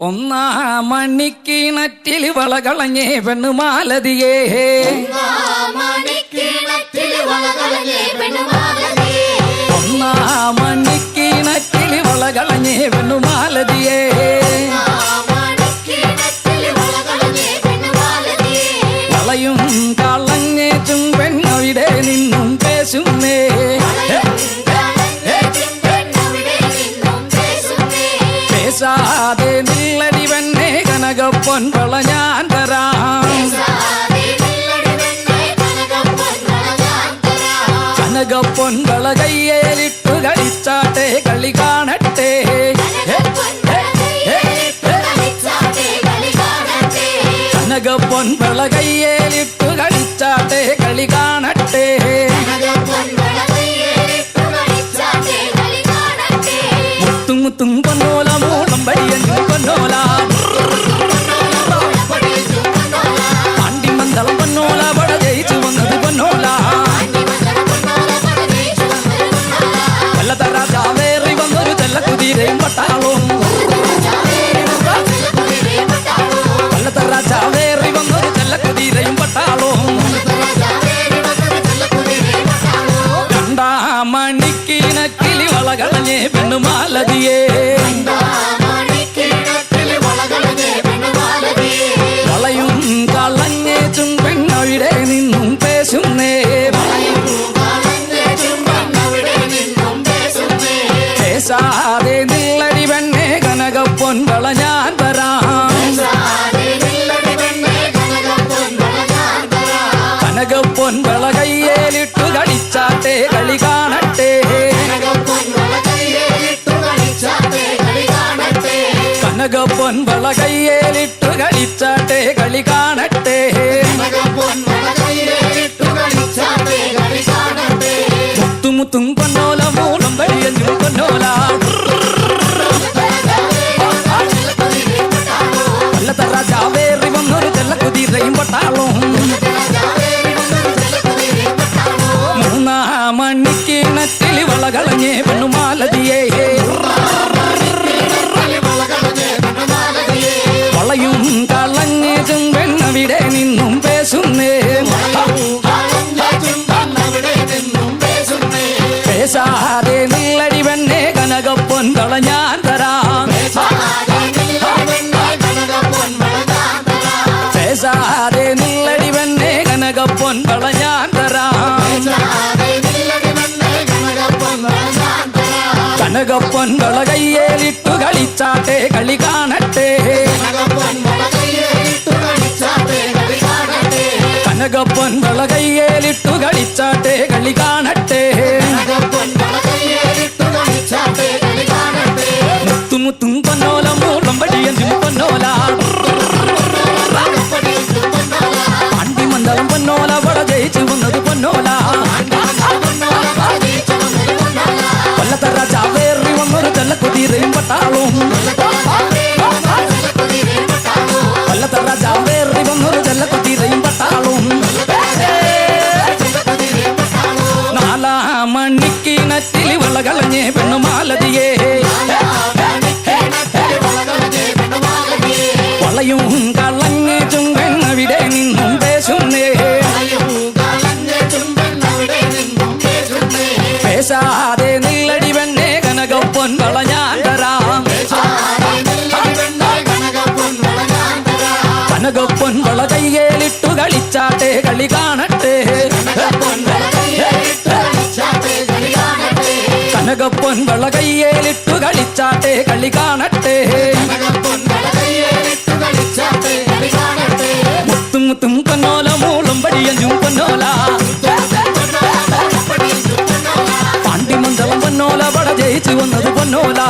ഒന്നാ വളകളഞ്ഞേ പെണ്ണുമാലതിയേ. ഒന്നാമണിക്കിണറ്റിൽ വളകളഞ്ഞേ പെണ്ണുമാലതിയേ. വളയും പേശുന്നേ. പേശാതെ കനകപ്പൊൻ വള ഞാൻ തരാം സാദേ നില്ലടി പെണ്ണേ കനകപ്പൊൻ വളയാൻ തരാം കനകപ്പൊൻ വള കയ്യേലിട്ടു കളിച്ചാട്ടെ കളി കാണട്ടെ കനകപ്പൊൻ വള കയ്യേലിട്ടു കളിച്ചാട്ടെ കളി കാണട്ടെ മുത്തും മുത്തും പൊന്നോല கலகலனே பெண்ணு மாலதியே கனகப்பொன் வலகையேலிட்டு கழிச்சாட்டே களி காணட்டே கனகப்பொன் வலகையேலிட்டு கழிச்சாட்டே களி காணட்டே முத்து முத்தும் கனகப்பொன் வளகையேலிட்டு களிச்சாட்டே களி காணட்டே கனகப்பொன் வளகையேலிட்டு களிச்சாட்டே களி காணட்டே முத்து முத்தும் பொன்னோ தகப்பொன் வளகையேலிட்டு களிச்சாட்டே களி காணட்டே முத்தும் முத்தும் பொன்னோல மூலம்படி அஞ்சும் பொன்னோலா பாண்டி மந்தலம் பொன்னோல வட ஜெயிச்சு வந்தது பொன்னோலா